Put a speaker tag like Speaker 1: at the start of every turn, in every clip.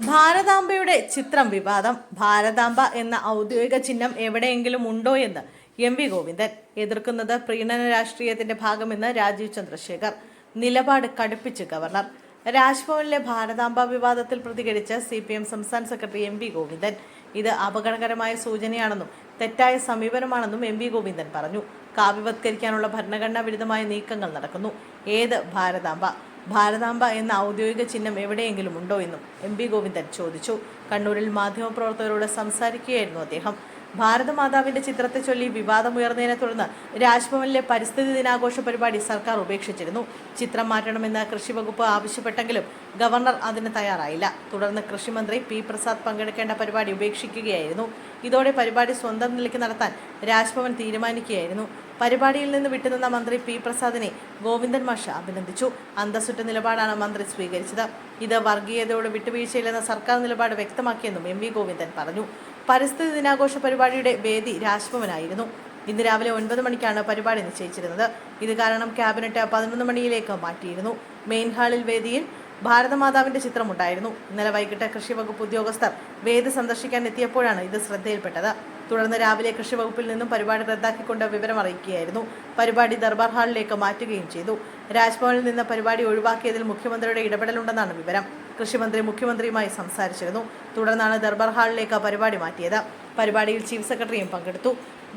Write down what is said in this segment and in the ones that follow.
Speaker 1: ഭാരതാംബയുടെ ചിത്രം വിവാദം. ഭാരതാംബ എന്ന ഔദ്യോഗിക ചിഹ്നം എവിടെയെങ്കിലും ഉണ്ടോ എന്ന് എം വി ഗോവിന്ദൻ. എതിർക്കുന്നത് പ്രീണന രാഷ്ട്രീയത്തിന്റെ ഭാഗമെന്ന് രാജീവ് ചന്ദ്രശേഖർ. നിലപാട് കടുപ്പിച്ച് ഗവർണർ. രാജ്ഭവനിലെ ഭാരതാംബ വിവാദത്തിൽ പ്രതികരിച്ച സി പി എം സംസ്ഥാന സെക്രട്ടറി എം വി ഗോവിന്ദൻ. ഇത് അപകടകരമായ സൂചനയാണെന്നും തെറ്റായ സമീപനമാണെന്നും എം വി ഗോവിന്ദൻ പറഞ്ഞു. കാവ്യവത്കരിക്കാനുള്ള ഭരണഘടനാ വിരുദ്ധമായ നീക്കങ്ങൾ നടക്കുന്നു. ഏത് ഭാരതാംബ? ഭാരതാംബ എന്ന ഔദ്യോഗിക ചിഹ്നം എവിടെയെങ്കിലും ഉണ്ടോ എന്നും എം ഗോവിന്ദൻ ചോദിച്ചു. കണ്ണൂരിൽ മാധ്യമപ്രവർത്തകരോട് സംസാരിക്കുകയായിരുന്നു അദ്ദേഹം. ഭാരതമാതാവിന്റെ ചിത്രത്തെ ചൊല്ലി വിവാദമുയർന്നതിനെ തുടർന്ന് രാജ്ഭവനിലെ പരിസ്ഥിതി ദിനാഘോഷ പരിപാടി സർക്കാർ ഉപേക്ഷിച്ചിരുന്നു. ചിത്രം മാറ്റണമെന്ന് കൃഷി വകുപ്പ് ആവശ്യപ്പെട്ടെങ്കിലും ഗവർണർ അതിന് തയ്യാറായില്ല. തുടർന്ന് കൃഷിമന്ത്രി പി പ്രസാദ് പങ്കെടുക്കേണ്ട പരിപാടി ഉപേക്ഷിക്കുകയായിരുന്നു. ഇതോടെ പരിപാടി സ്വന്തം നിലയ്ക്ക് നടത്താൻ രാജ്ഭവൻ തീരുമാനിക്കുകയായിരുന്നു. പരിപാടിയിൽ നിന്ന് വിട്ടുനിന്ന മന്ത്രി പി പ്രസാദിനെ ഗോവിന്ദൻ മാഷ അഭിനന്ദിച്ചു. അന്തസ്സുറ്റ നിലപാടാണ് മന്ത്രി സ്വീകരിച്ചത്. ഇത് വർഗീയതയോട് വിട്ടുവീഴ്ചയില്ലെന്ന സർക്കാർ നിലപാട് വ്യക്തമാക്കിയെന്നും എം വി ഗോവിന്ദൻ പറഞ്ഞു. പരിസ്ഥിതി ദിനാഘോഷ പരിപാടിയുടെ വേദി രാജ്ഭവനായിരുന്നു. ഇന്ന് രാവിലെ ഒൻപത് മണിക്കാണ് പരിപാടി നിശ്ചയിച്ചിരുന്നത്. ഇത് കാരണം ക്യാബിനറ്റ് പതിനൊന്ന് മണിയിലേക്ക് മാറ്റിയിരുന്നു. മെയിൻ ഹാളിൽ വേദിയിൽ ഭാരതമാതാവിന്റെ ചിത്രമുണ്ടായിരുന്നു. ഇന്നലെ വൈകിട്ട് കൃഷി വകുപ്പ് ഉദ്യോഗസ്ഥർ വേദി സന്ദർശിക്കാൻ എത്തിയപ്പോഴാണ് ഇത് ശ്രദ്ധയിൽപ്പെട്ടത്. തുടർന്ന് രാവിലെ കൃഷി വകുപ്പിൽ നിന്നും പരിപാടി റദ്ദാക്കിക്കൊണ്ട് വിവരം അറിയിക്കുകയായിരുന്നു. പരിപാടി ദർബാർ ഹാളിലേക്ക് മാറ്റുകയും ചെയ്തു. രാജ്ഭവനിൽ നിന്ന് പരിപാടി ഒഴിവാക്കിയതിൽ മുഖ്യമന്ത്രിയുടെ ഇടപെടലുണ്ടെന്നാണ് വിവരം. കൃഷിമന്ത്രി മുഖ്യമന്ത്രിയുമായി സംസാരിച്ചിരുന്നു. തുടർന്നാണ് ദർബാർ ഹാളിലേക്ക് പരിപാടി മാറ്റിയത്. പരിപാടിയിൽ ചീഫ് സെക്രട്ടറിയും പങ്കെടുത്തു.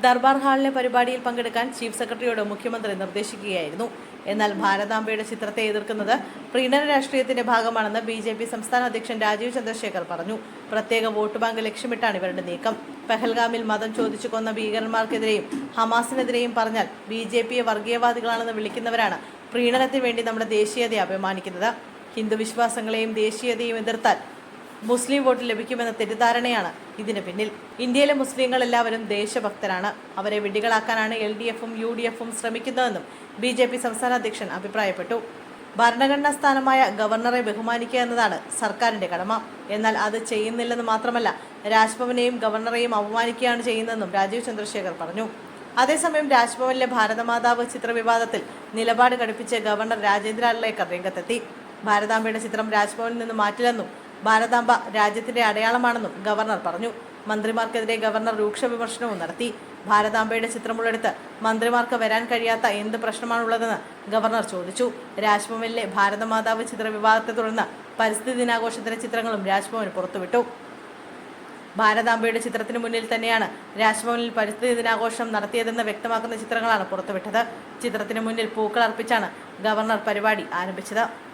Speaker 1: ദർബാർ ഹാളിലെ പരിപാടിയിൽ പങ്കെടുക്കാൻ ചീഫ് സെക്രട്ടറിയോട് മുഖ്യമന്ത്രി നിർദ്ദേശിക്കുകയായിരുന്നു. എന്നാൽ ഭാരതാംബയുടെ ചിത്രത്തെ എതിർക്കുന്നത് പ്രീണന രാഷ്ട്രീയത്തിന്റെ ഭാഗമാണെന്ന് ബി സംസ്ഥാന അധ്യക്ഷൻ രാജീവ് ചന്ദ്രശേഖർ പറഞ്ഞു. പ്രത്യേക വോട്ട് ബാങ്ക് ലക്ഷ്യമിട്ടാണ് ഇവരുടെ നീക്കം. പെഹൽഗാമിൽ മതം ചോദിച്ചു കൊന്ന ഭീകരന്മാർക്കെതിരെയും ഹമാസിനെതിരെയും പറഞ്ഞാൽ ബി ജെ പിയെ വർഗീയവാദികളാണെന്ന് വിളിക്കുന്നവരാണ്. പ്രീണനത്തിന് വേണ്ടി നമ്മുടെ ദേശീയതയെ അഭിമാനിക്കുന്നത് ഹിന്ദു വിശ്വാസങ്ങളെയും ദേശീയതയും എതിർത്താൽ മുസ്ലിം വോട്ട് ലഭിക്കുമെന്ന തെറ്റിദ്ധാരണയാണ് ഇതിന് പിന്നിൽ. ഇന്ത്യയിലെ മുസ്ലിങ്ങൾ എല്ലാവരും ദേശഭക്തരാണ്. അവരെ വിഡികളാക്കാനാണ് എൽ ഡി എഫും യു ഡി എഫും ശ്രമിക്കുന്നതെന്നും ബി ജെ പി സംസ്ഥാന അധ്യക്ഷൻ അഭിപ്രായപ്പെട്ടു. ഭരണഘടനാ സ്ഥാനമായ ഗവർണറെ ബഹുമാനിക്കുക എന്നതാണ് സർക്കാരിന്റെ കടമ. എന്നാൽ അത് ചെയ്യുന്നില്ലെന്ന് മാത്രമല്ല രാജ്ഭവനെയും ഗവർണറെയും അപമാനിക്കുകയാണ് ചെയ്യുന്നതെന്നും രാജീവ് ചന്ദ്രശേഖർ പറഞ്ഞു. അതേസമയം രാജ്ഭവനിലെ ഭാരതമാതാവ് ചിത്രവിവാദത്തിൽ നിലപാട് കടുപ്പിച്ച് ഗവർണർ രാജേന്ദ്ര അള്ളേക്കർ രംഗത്തെത്തി. ഭാരതാംബയുടെ ചിത്രം രാജ്ഭവനിൽ നിന്ന് മാറ്റില്ലെന്നും ഭാരതാംബ രാജ്യത്തിന്റെ അടയാളമാണെന്നും ഗവർണർ പറഞ്ഞു. മന്ത്രിമാർക്കെതിരെ ഗവർണർ രൂക്ഷ വിമർശനവും നടത്തി. ഭാരതാംബയുടെ ചിത്രമുള്ളെടുത്ത് മന്ത്രിമാർക്ക് വരാൻ കഴിയാത്ത എന്ത് പ്രശ്നമാണുള്ളതെന്ന് ഗവർണർ ചോദിച്ചു. രാജ്ഭവനിലെ ഭാരതമാതാവ് ചിത്ര വിവാദത്തെ തുടർന്ന് പരിസ്ഥിതി ദിനാഘോഷത്തിന്റെ ചിത്രങ്ങളും രാജ്ഭവൻ പുറത്തുവിട്ടു. ഭാരതാംബയുടെ ചിത്രത്തിന് മുന്നിൽ തന്നെയാണ് രാജ്ഭവനിൽ പരിസ്ഥിതി ദിനാഘോഷം നടത്തിയതെന്ന് വ്യക്തമാക്കുന്ന ചിത്രങ്ങളാണ് പുറത്തുവിട്ടത്. ചിത്രത്തിന് മുന്നിൽ പൂക്കൾ അർപ്പിച്ചാണ് ഗവർണർ പരിപാടി ആരംഭിച്ചത്.